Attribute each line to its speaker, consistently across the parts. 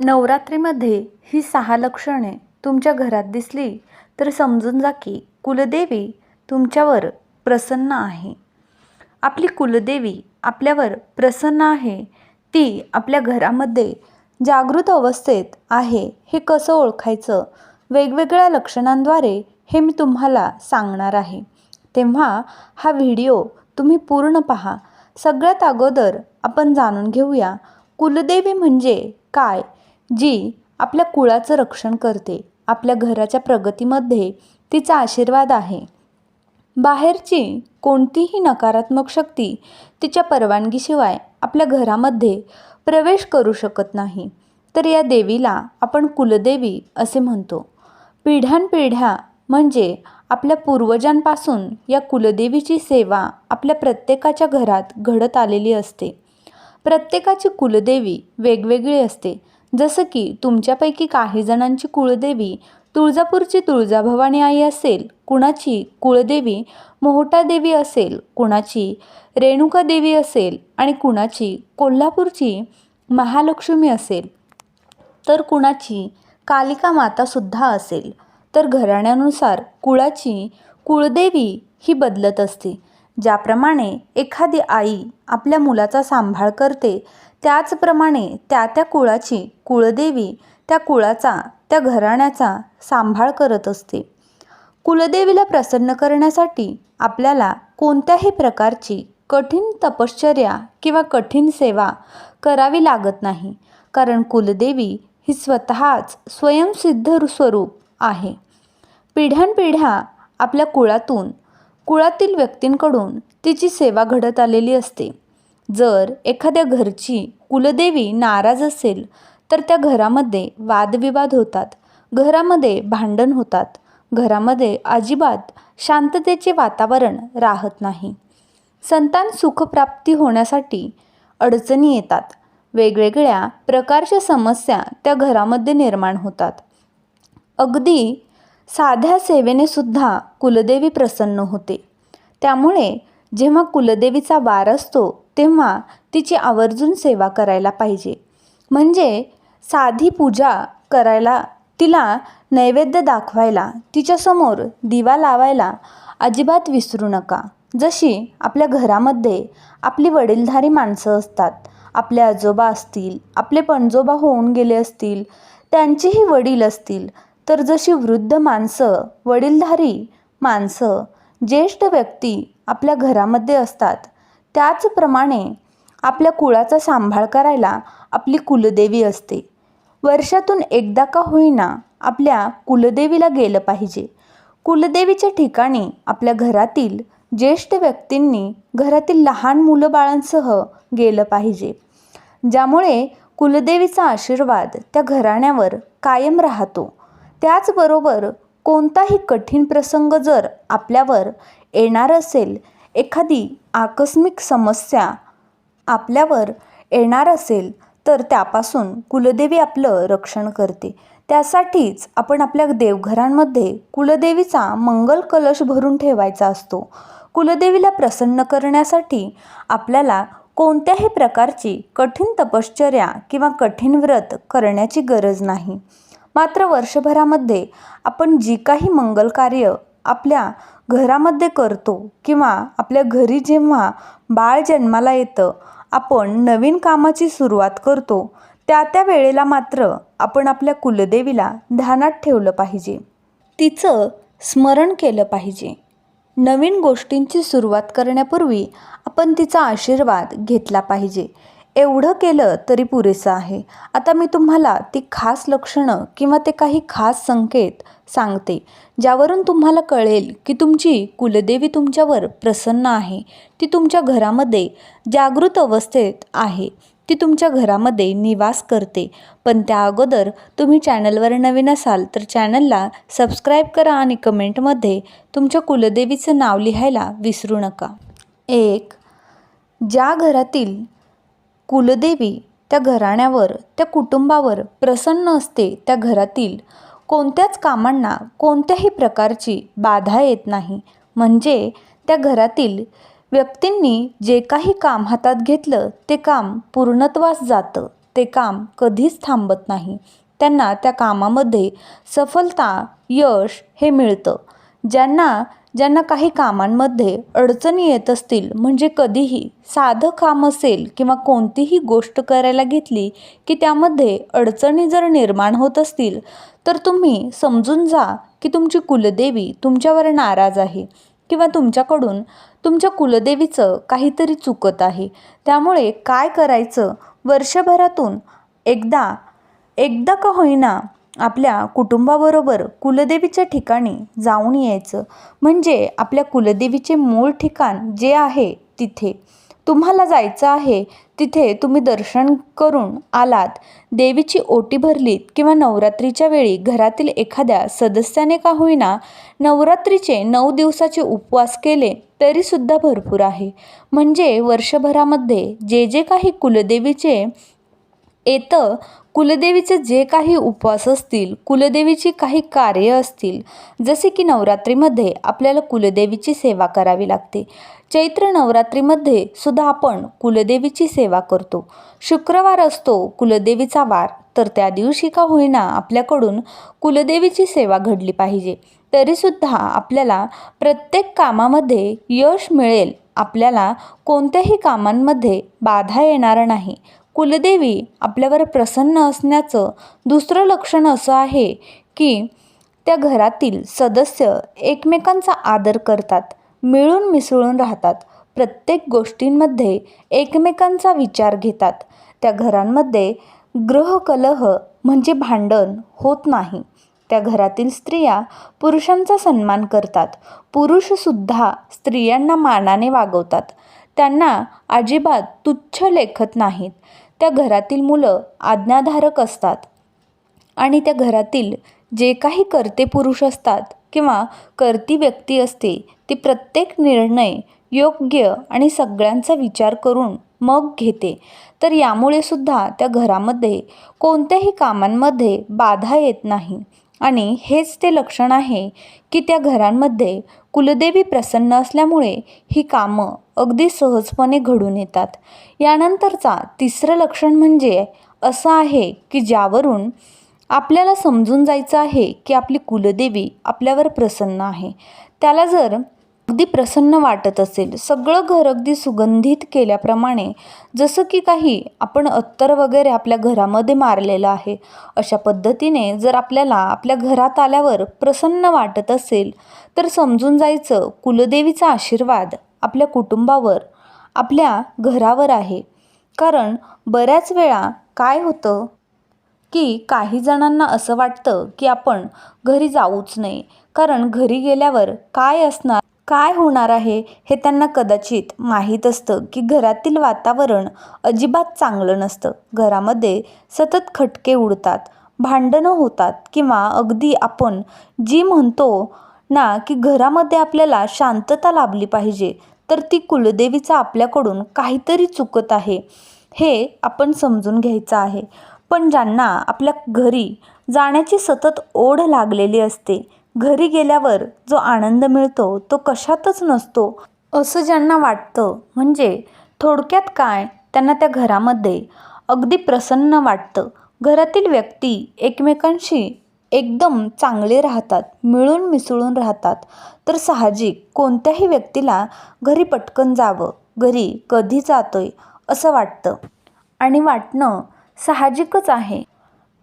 Speaker 1: नवरात्रीमध्ये ही सहा लक्षणे तुमच्या घरात दिसली तर समजून जा की कुलदेवी तुमच्यावर प्रसन्न आहे. आपली कुलदेवी आपल्यावर प्रसन्न आहे. ती आपल्या घरामध्ये जागृत अवस्थेत आहे हे कसं ओळखायचं? वेगवेगळ्या लक्षणांद्वारे हे मी तुम्हाला सांगणार आहे. तेव्हा हा व्हिडिओ तुम्ही पूर्ण पहा. सगळ्यात अगोदर आपण जाणून घेऊया कुलदेवी म्हणजे काय जी आपल्या कुळाचं रक्षण करते. आपल्या घराच्या प्रगतीमध्ये तिचा आशीर्वाद आहे. बाहेरची कोणतीही नकारात्मक शक्ती तिच्या परवानगीशिवाय आपल्या घरामध्ये प्रवेश करू शकत नाही. तर या देवीला आपण कुलदेवी असे म्हणतो. पिढ्यानपिढ्या म्हणजे आपल्या पूर्वजांपासून या कुलदेवीची सेवा आपल्या प्रत्येकाच्या घरात घडत आलेली असते. प्रत्येकाची कुलदेवी वेगवेगळी असते. जसं की तुमच्यापैकी काही जणांची कुळदेवी तुळजापूरची तुळजाभवानी आई असेल कुणाची कुळदेवी मोहटा देवी असेल कुणाची रेणुका देवी असेल आणि कुणाची कोल्हापूरची महालक्ष्मी असेल. तर कुणाची कालिका मातासुद्धा असेल. तर घराण्यानुसार कुळाची कुळदेवी ही बदलत असते. ज्याप्रमाणे एखादी आई आपल्या मुलाचा सांभाळ करते त्याचप्रमाणे त्या त्या कुळाची कुळदेवी त्या कुळाचा त्या घराण्याचा सांभाळ करत असते. कुलदेवीला प्रसन्न करण्यासाठी आपल्याला कोणत्याही प्रकारची कठीण तपश्चर्या किंवा कठीण सेवा करावी लागत नाही कारण कुलदेवी ही स्वतःच स्वयंसिद्ध स्वरूप आहे. पिढ्यानपिढ्या आपल्या कुळातून कुळातील व्यक्तींकडून तिची सेवा घडत आलेली असते. जर एखाद्या घरची कुलदेवी नाराज असेल तर त्या घरामध्ये वादविवाद होतात. घरामध्ये भांडण होतात. घरामध्ये अजिबात शांततेचे वातावरण राहत नाही. संतान सुखप्राप्ती होण्यासाठी अडचणी येतात. वेगवेगळ्या प्रकारच्या समस्या त्या घरामध्ये निर्माण होतात. अगदी साध्या सेवेने सुद्धा कुलदेवी प्रसन्न होते. त्यामुळे जेव्हा कुलदेवीचा वार असतो तेव्हा तिची आवर्जून सेवा करायला पाहिजे. म्हणजे साधी पूजा करायला तिला नैवेद्य दाखवायला तिच्यासमोर दिवा लावायला अजिबात विसरू नका. जशी आपल्या घरामध्ये आपली वडीलधारी माणसं असतात आपले आजोबा असतील आपले पणजोबा होऊन गेले असतील त्यांचेही वडील असतील तर जशी वृद्ध माणसं वडीलधारी माणसं ज्येष्ठ व्यक्ती आपल्या घरामध्ये असतात त्याचप्रमाणे आपल्या कुळाचा सांभाळ करायला आपली कुलदेवी असते. वर्षातून एकदा का होईना आपल्या कुलदेवीला गेलं पाहिजे. कुलदेवीच्या ठिकाणी आपल्या घरातील ज्येष्ठ व्यक्तींनी घरातील लहान मुलं बाळांसह गेलं पाहिजे. ज्यामुळे कुलदेवीचा आशीर्वाद त्या घराण्यावर कायम राहतो. त्याचबरोबर कोणताही कठीण प्रसंग जर आपल्यावर येणार असेल एखादी आकस्मिक समस्या आपल्यावर येणार असेल तर त्यापासून कुलदेवी आपलं रक्षण करते. त्यासाठीच आपण आपल्या देवघरांमध्ये कुलदेवीचा मंगल कलश भरून ठेवायचा असतो. कुलदेवीला प्रसन्न करण्यासाठी आपल्याला कोणत्याही प्रकारची कठीण तपश्चर्या किंवा कठीण व्रत करण्याची गरज नाही. मात्र वर्षभरामध्ये आपण जी काही मंगल कार्य आपल्या घरामध्ये करतो किंवा आपल्या घरी जेव्हा बाळ जन्माला येतं आपण नवीन कामाची सुरुवात करतो. त्या त्या वेळेला मात्र आपण आपल्या कुलदेवीला ध्यानात ठेवलं पाहिजे. तिचं स्मरण केलं पाहिजे. नवीन गोष्टींची सुरुवात करण्यापूर्वी आपण तिचा आशीर्वाद घेतला पाहिजे. एवढं केलं तरी पुरेसं आहे. आता मी तुम्हाला ती खास लक्षणं किंवा ते काही खास संकेत सांगते ज्यावरून तुम्हाला कळेल की तुमची कुलदेवी तुमच्यावर प्रसन्न आहे. ती तुमच्या घरामध्ये जागृत अवस्थेत आहे. ती तुमच्या घरामध्ये निवास करते. पण त्या अगोदर तुम्ही चॅनलवर नवीन असाल तर चॅनलला सबस्क्राईब करा आणि कमेंटमध्ये तुमच्या कुलदेवीचं नाव लिहायला विसरू नका. एक ज्या घरातील कुलदेवी त्या घराण्यावर त्या कुटुंबावर प्रसन्न असते त्या घरातील. कोणत्याच कामांना कोणत्याही प्रकारची बाधा येत नाही. म्हणजे त्या घरातील व्यक्तींनी जे काही काम हातात घेतलं ते काम पूर्णत्वास जातं. ते काम कधीच थांबत नाही. त्यांना त्या कामामध्ये सफलता यश हे मिळतं. ज्यांना ज्यांना काही कामांमध्ये अडचणी येत असतील म्हणजे कधीही साधं काम असेल किंवा कोणतीही गोष्ट करायला घेतली की त्यामध्ये अडचणी जर निर्माण होत असतील तर तुम्ही समजून जा की तुमची कुलदेवी तुमच्यावर नाराज आहे किंवा तुमच्याकडून तुमच्या कुलदेवीचं काहीतरी चुकत आहे. त्यामुळे काय करायचं? वर्षभरातून एकदा एकदा का होईना आपल्या कुटुंबाबरोबर कुलदेवीच्या ठिकाणी जाऊन यायचं. म्हणजे आपल्या कुलदेवीचे मूळ ठिकाण जे आहे तिथे. तुम्हाला जायचं आहे तिथे तुम्ही दर्शन करून आलात. देवीची ओटी भरलीत किंवा नवरात्रीच्या वेळी घरातील एखाद्या सदस्याने का होईना नवरात्रीचे नऊ दिवसाचे उपवास केले तरीसुद्धा भरपूर आहे. म्हणजे वर्षभरामध्ये जे जे काही कुलदेवीचे येतं. कुलदेवीचे जे काही उपवास असतील कुलदेवीची काही कार्य असतील जसे की नवरात्रीमध्ये आपल्याला कुलदेवीची सेवा करावी लागते. चैत्र नवरात्रीमध्ये सुद्धा आपण कुलदेवीची सेवा करतो. शुक्रवार असतो कुलदेवीचा वार तर त्या दिवशी का होईना आपल्याकडून कुलदेवीची सेवा घडली पाहिजे. तरीसुद्धा आपल्याला प्रत्येक कामामध्ये यश मिळेल. आपल्याला कोणत्याही कामांमध्ये बाधा येणार नाही. कुलदेवी आपल्यावर प्रसन्न असण्याचं दुसरं लक्षण असं आहे की त्या घरातील सदस्य एकमेकांचा आदर करतात मिळून मिसळून राहतात. प्रत्येक गोष्टींमध्ये एकमेकांचा विचार घेतात. त्या घरांमध्ये ग्रहकलह म्हणजे भांडण होत नाही. त्या घरातील स्त्रिया पुरुषांचा सन्मान करतात. पुरुषसुद्धा स्त्रियांना मानाने वागवतात. त्यांना अजिबात तुच्छ लेखत नाहीत. त्या घरातील मुलं आज्ञाधारक असतात. आणि त्या घरातील जे काही कर्ते पुरुष असतात किंवा कर्ती व्यक्ती असते ती प्रत्येक निर्णय योग्य आणि सगळ्यांचा विचार करून मग घेते. तर यामुळे सुद्धा त्या घरामध्ये कोणत्याही कामांमध्ये बाधा येत नाही. आणि हेच ते लक्षण आहे की त्या घरांमध्ये कुलदेवी प्रसन्न असल्यामुळे ही कामं अगदी सहजपणे घडून येतात. यानंतरचा तिसरं लक्षण म्हणजे असं आहे की ज्यावरून आपल्याला समजून जायचं आहे की आपली कुलदेवी आपल्यावर प्रसन्न आहे. त्याला जर अगदी प्रसन्न वाटत असेल. सगळं घर अगदी सुगंधित केल्याप्रमाणे जसं की काही आपण अत्तर वगैरे आपल्या घरामध्ये मारलेलं आहे अशा पद्धतीने जर आपल्याला आपल्या घरात आल्यावर प्रसन्न वाटत असेल तर समजून जायचं कुलदेवीचा आशीर्वाद आपल्या कुटुंबावर आपल्या घरावर आहे. कारण बऱ्याच वेळा काय होतं की काही जणांना असं वाटतं की आपण घरी जाऊच नये कारण घरी गेल्यावर काय असणार? काय होणार आहे हे त्यांना कदाचित माहीत असतं की घरातील वातावरण अजिबात चांगलं नसतं. घरामध्ये सतत खटके उडतात भांडणं होतात किंवा अगदी आपण जी म्हणतो ना की घरामध्ये आपल्याला शांतता लाभली पाहिजे तर ती कुलदेवीचा आपल्याकडून काहीतरी चुकत आहे हे आपण समजून घ्यायचं आहे. पण ज्यांना आपल्या घरी जाण्याची सतत ओढ लागलेली असते घरी गेल्यावर जो आनंद मिळतो तो कशातच नसतो असं ज्यांना वाटतं. म्हणजे थोडक्यात काय? त्यांना त्या घरामध्ये अगदी प्रसन्न वाटतं. घरातील व्यक्ती एकमेकांशी एकदम चांगले राहतात मिळून मिसळून राहतात. तर साहजिक कोणत्याही व्यक्तीला घरी पटकन जावं घरी कधी जातोय असं वाटतं. आणि वाटणं साहजिकच आहे.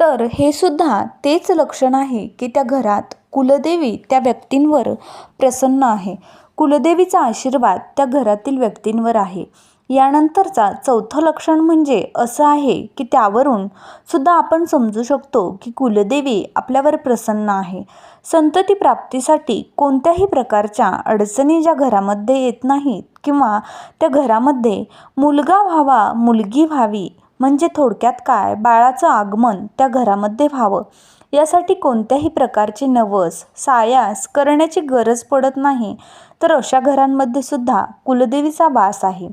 Speaker 1: तर हे सुद्धा तेच लक्षण आहे की त्या घरात कुलदेवी त्या व्यक्तींवर प्रसन्न आहे. कुलदेवीचा आशीर्वाद त्या घरातील व्यक्तींवर आहे. यानंतरचा चौथं लक्षण म्हणजे असं आहे की त्यावरून सुद्धा आपण समजू शकतो की कुलदेवी आपल्यावर प्रसन्न आहे. संतती प्राप्तीसाठी कोणत्याही प्रकारच्या अडचणी ज्या घरामध्ये येत नाहीत किंवा त्या घरामध्ये मुलगा व्हावा मुलगी व्हावी म्हणजे थोडक्यात काय? बाळाचं आगमन त्या घरामध्ये व्हावं. यासाठी कोणत्याही प्रकारचे नवस सायास करण्याची गरज पडत नाही. तर अशा घरांमध्ये सुद्धा कुलदेवीचा वास आहे.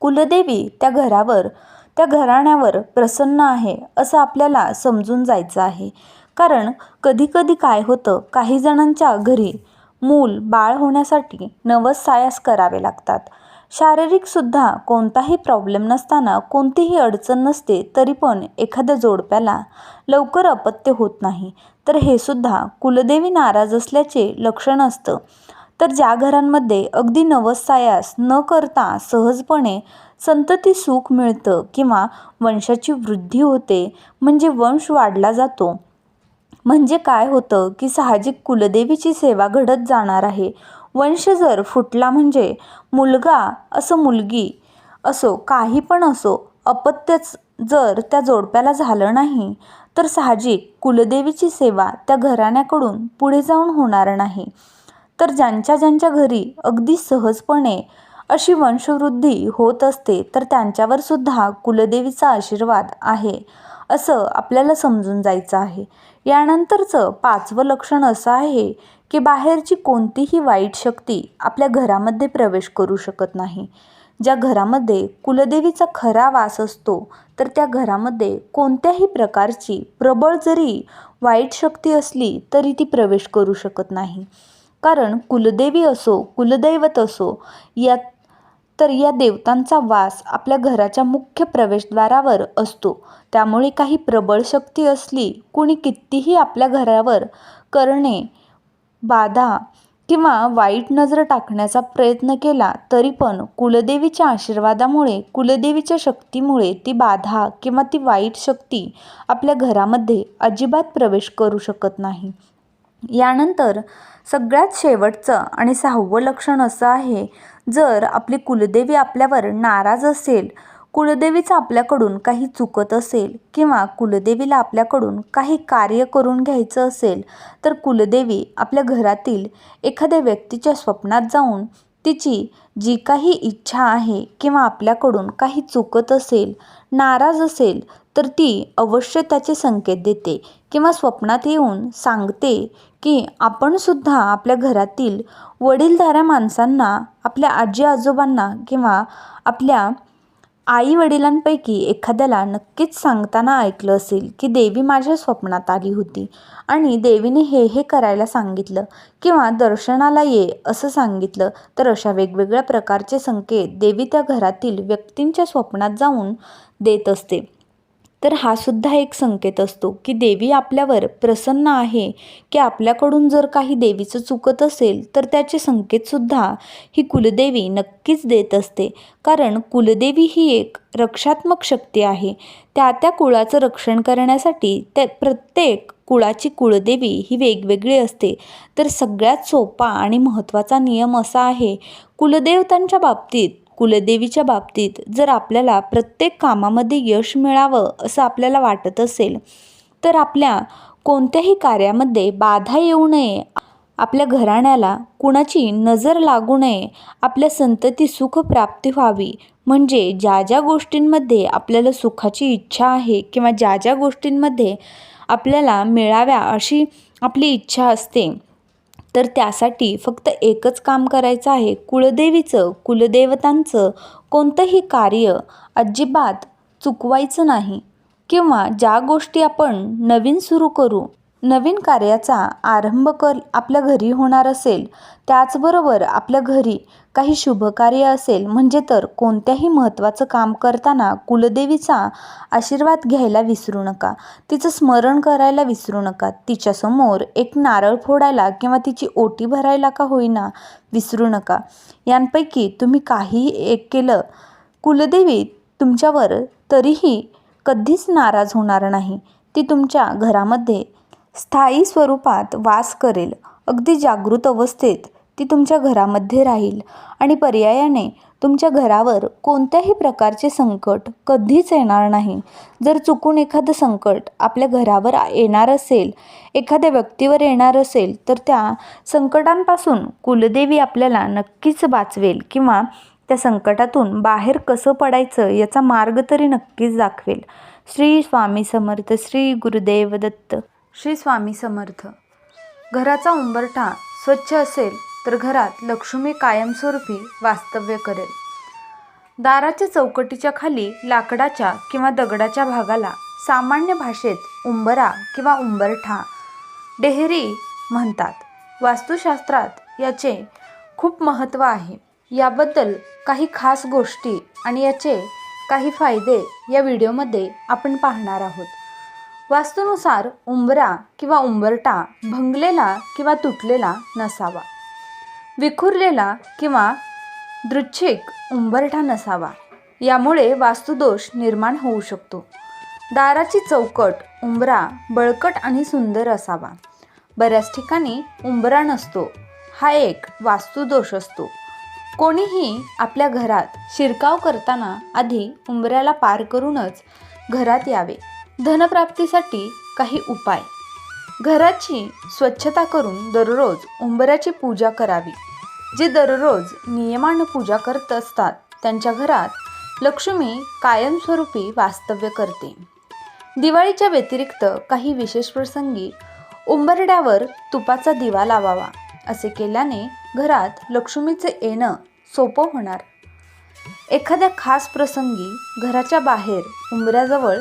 Speaker 1: कुलदेवी त्या घरावर त्या घराण्यावर प्रसन्न आहे असं आपल्याला समजून जायचं आहे. कारण कधीकधी काय होतं काही जणांच्या घरी मूल बाळ होण्यासाठी नवस सायास करावे लागतात. शारीरिकसुद्धा कोणताही प्रॉब्लेम नसताना कोणतीही अडचण नसते तरी पण एखाद्या जोडप्याला लवकर अपत्य होत नाही. तर हे सुद्धा कुलदेवी नाराज असल्याचे लक्षण असतं. तर ज्या घरांमध्ये अगदी नवसायास न करता सहजपणे संतती सुख मिळतं किंवा वंशाची वृद्धी होते म्हणजे वंश वाढला जातो. म्हणजे काय होतं की साहजिक कुलदेवीची सेवा घडत जाणार आहे वंश जर फुटला म्हणजे मुलगा असो मुलगी असो काही पण असो अपत्यच जर त्या जोडप्याला झालं नाही तर साहजिक कुलदेवीची सेवा त्या घराण्याकडून पुढे जाऊन होणार नाही. तर ज्यांच्या ज्यांच्या घरी अगदी सहजपणे अशी वंशवृद्धी होत असते तर त्यांच्यावर सुद्धा कुलदेवीचा आशीर्वाद आहे. असं आपल्याला समजून जायचं आहे. यानंतरचं पाचवं लक्षण असं आहे की बाहेरची कोणतीही वाईट शक्ती आपल्या घरामध्ये प्रवेश करू शकत नाही. ज्या घरामध्ये कुलदेवीचा खरा वास असतो तर त्या घरामध्ये कोणत्याही प्रकारची प्रबळ जरी वाईट शक्ती असली तरी ती प्रवेश करू शकत नाही. कारण कुलदेवी असो कुलदैवत असो यात तर या देवतांचा वास आपल्या घराच्या मुख्य प्रवेशद्वारावर असतो. त्यामुळे काही प्रबळ शक्ती असली कुणी कितीही आपल्या घरावर करणे बाधा किंवा वाईट नजर टाकण्याचा प्रयत्न केला तरी पण कुलदेवीच्या आशीर्वादामुळे कुलदेवीच्या शक्तीमुळे ती बाधा किंवा ती वाईट शक्ती आपल्या घरामध्ये अजिबात प्रवेश करू शकत नाही. यानंतर सगळ्यात शेवटचं आणि सहावं लक्षण असं आहे जर आपली कुलदेवी आपल्यावर नाराज असेल कुलदेवीचं आपल्याकडून काही चुकत असेल किंवा कुलदेवीला आपल्याकडून काही कार्य करून घ्यायचं असेल तर कुलदेवी आपल्या घरातील एखाद्या व्यक्तीच्या स्वप्नात जाऊन तिची जी काही इच्छा आहे किंवा आपल्याकडून काही चुकत असेल नाराज असेल तर ती अवश्य त्याचे संकेत देते किंवा स्वप्नात येऊन सांगते की आपणसुद्धा आपल्या घरातील वडीलधाऱ्या माणसांना आपल्या आजी आजोबांना किंवा आपल्या आई वडिलांपैकी एखाद्याला नक्कीच सांगताना ऐकलं असेल की देवी माझ्या स्वप्नात आली होती आणि देवीने हे हे करायला सांगितलं किंवा दर्शनाला ये असं सांगितलं तर अशा वेगवेगळ्या प्रकारचे संकेत देवी त्या घरातील व्यक्तींच्या स्वप्नात जाऊन देत असते. तर हा सुद्धा एक संकेत असतो की देवी आपल्यावर प्रसन्न आहे की आपल्याकडून जर काही देवीचं चुकत असेल तर त्याचे संकेतसुद्धा ही कुलदेवी नक्कीच देत असते. कारण कुलदेवी ही एक रक्षात्मक शक्ती आहे. त्या त्या कुळाचं रक्षण करण्यासाठी त्या प्रत्येक कुळाची कुळदेवी ही वेगवेगळी असते. तर सगळ्यात सोपा आणि महत्त्वाचा नियम असा आहे कुलदेवतांच्या बाबतीत कुलदेवीच्या बाबतीत जर आपल्याला प्रत्येक कामामध्ये यश मिळावं असं आपल्याला वाटत असेल तर आपल्या कोणत्याही कार्यामध्ये बाधा येऊ नये. आपल्या घराण्याला कुणाची नजर लागू नये. आपल्या संतती सुखप्राप्ती व्हावी. म्हणजे ज्या ज्या गोष्टींमध्ये आपल्याला सुखाची इच्छा आहे किंवा ज्या ज्या गोष्टींमध्ये आपल्याला मिळाव्या अशी आपली इच्छा असते तर त्यासाठी फक्त एकच काम करायचं आहे कुळदेवीचं कुलदेवतांचं कोणतंही कार्य अजिबात चुकवायचं नाही. किंवा ज्या गोष्टी आपण नवीन सुरू करू नवीन कार्याचा आरंभ कर आपल्या घरी होणार असेल. त्याचबरोबर आपल्या घरी काही शुभकार्य असेल. म्हणजे तर कोणत्याही महत्त्वाचं काम करताना कुलदेवीचा आशीर्वाद घ्यायला विसरू नका. तिचं स्मरण करायला विसरू नका. तिच्यासमोर एक नारळ फोडायला किंवा तिची ओटी भरायला का होईना विसरू नका. यांपैकी तुम्ही काहीही एक केलं कुलदेवी तुमच्यावर तरीही कधीच नाराज होणार नाही. ती तुमच्या घरामध्ये स्थायी स्वरूपात वास करेल. अगदी जागृत अवस्थेत ती तुमच्या घरामध्ये राहील आणि पर्यायाने तुमच्या घरावर कोणत्याही प्रकारचे संकट कधीच येणार नाही. जर चुकून एखादं संकट आपल्या घरावर येणार असेल एखाद्या व्यक्तीवर येणार असेल तर त्या संकटांपासून कुलदेवी आपल्याला नक्कीच वाचवेल किंवा त्या संकटातून बाहेर कसं पडायचं याचा मार्ग तरी नक्कीच दाखवेल. श्री स्वामी समर्थ श्री गुरुदेव दत्त. श्री स्वामी समर्थ. घराचा उंबरठा स्वच्छ असेल तर घरात लक्ष्मी कायमस्वरूपी वास्तव्य करेल. दाराच्या चौकटीच्या खाली लाकडाच्या किंवा दगडाच्या भागाला सामान्य भाषेत उंबरा किंवा उंबरठा डेहरी म्हणतात. वास्तुशास्त्रात याचे खूप महत्त्व आहे. याबद्दल काही खास गोष्टी आणि याचे काही फायदे या व्हिडिओमध्ये आपण पाहणार आहोत. वास्तूनुसार उंबरा किंवा उंबरटा भंगलेला किंवा तुटलेला नसावा. विखुरलेला किंवा दृच्छिक उंबरठा नसावा. यामुळे वास्तुदोष निर्माण होऊ शकतो. दाराची चौकट उंबरा बळकट आणि सुंदर असावा. बऱ्याच ठिकाणी उंबरा नसतो. हा एक वास्तुदोष असतो. कोणीही आपल्या घरात शिरकाव करताना आधी उंबऱ्याला पार करूनच घरात यावे. धनप्राप्तीसाठी काही उपाय. घराची स्वच्छता करून दररोज उंबऱ्याची पूजा करावी. जे दररोज नियमानं पूजा करत असतात त्यांच्या घरात लक्ष्मी कायमस्वरूपी वास्तव्य करते. दिवाळीच्या व्यतिरिक्त काही विशेष प्रसंगी उंबरड्यावर तुपाचा दिवा लावावा असे केल्याने घरात लक्ष्मीचे येणं सोपं होणार. एखाद्या खास प्रसंगी घराच्या बाहेर उंबऱ्याजवळ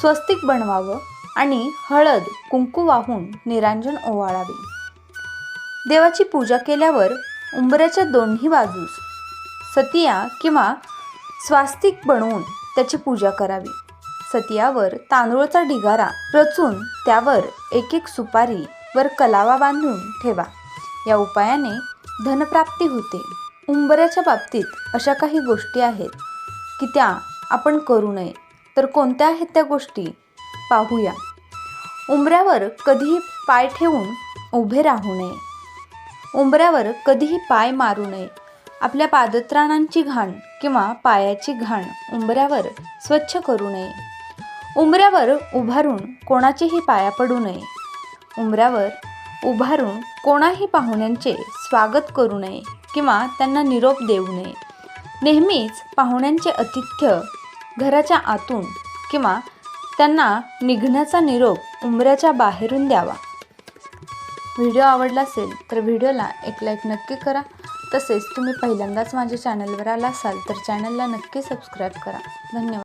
Speaker 1: स्वस्तिक बनवावं आणि हळद कुंकू वाहून निरांजन ओवाळावे. देवाची पूजा केल्यावर उंबऱ्याच्या दोन्ही बाजूस सतिया किंवा स्वास्तिक बनवून त्याची पूजा करावी. सतियावर तांदूळचा ढिगारा रचून त्यावर एक एक सुपारी वर कलावा बांधून ठेवा. या उपायाने धनप्राप्ती होते. उंबऱ्याच्या बाबतीत अशा काही गोष्टी आहेत की त्या आपण करू नये. तर कोणत्या आहेत त्या गोष्टी? पाहूया. उंबऱ्यावर कधीही पाय ठेवून उभे राहू नये. उंबऱ्यावर कधीही पाय मारू नये. आपल्या पादत्राणांची घाण किंवा पायाची घाण उंबऱ्यावर स्वच्छ करू नये. उंबऱ्यावर उभारून कोणाचेही पाया पडू नये. उंबऱ्यावर उभारून कोणाही पाहुण्यांचे स्वागत करू नये किंवा त्यांना निरोप देऊ नये. नेहमीच पाहुण्यांचे आतिथ्य घराच्या आतून किंवा त्यांना निघण्याचा निरोप उंबऱ्याच्या बाहेरून द्यावा. व्हिडिओ आवडला असेल तर व्हिडिओला एक लाईक नक्की करा. तसेच तुम्ही पहिल्यांदाच माझ्या चॅनलवर आला असाल तर चॅनलला नक्की सबस्क्राईब करा. धन्यवाद.